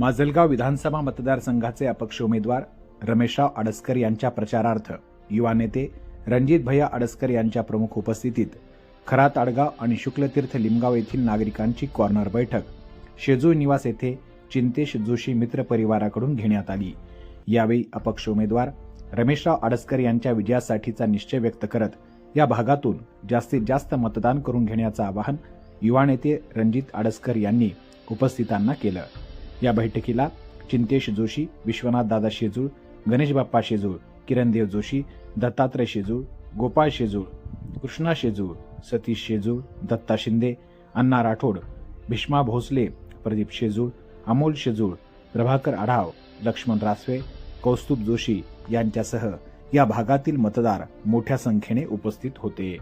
माजलगाव विधानसभा मतदारसंघाचे अपक्ष उमेदवार रमेशराव आडसकर यांच्या प्रचारार्थ युवा नेते रणजित भैया आडसकर यांच्या प्रमुख उपस्थितीत खरा ताडगाव आणि शुक्लतीर्थ लिमगाव येथील नागरिकांची कॉर्नर बैठक. शेजू निवास येथे चिंतेश जोशी मित्र परिवाराकडून घेण्यात आली. यावेळी अपक्ष उमेदवार रमेशराव आडसकर यांच्या विजयासाठीचा निश्चय व्यक्त करत या भागातून जास्तीत जास्त मतदान करून घेण्याचं आवाहन युवा नेते रणजित आडसकर यांनी उपस्थितांना केलं. या बैठकीला चिंतेश जोशी विश्वनाथ दादा शेजूळ गणेश बाप्पा शेजूळ किरणदेव जोशी दत्तात्रय शेजूळ गोपाळ शेजूळ कृष्णा शेजूळ सतीश शेजूळ दत्ता शिंदे अण्णा राठोड भीष्मा भोसले प्रदीप शेजूळ अमोल शेजूळ प्रभाकर आढाव लक्ष्मण रासवे कौस्तुभ जोशी यांच्यासह या भागातील मतदार मोठ्या संख्येने उपस्थित होते.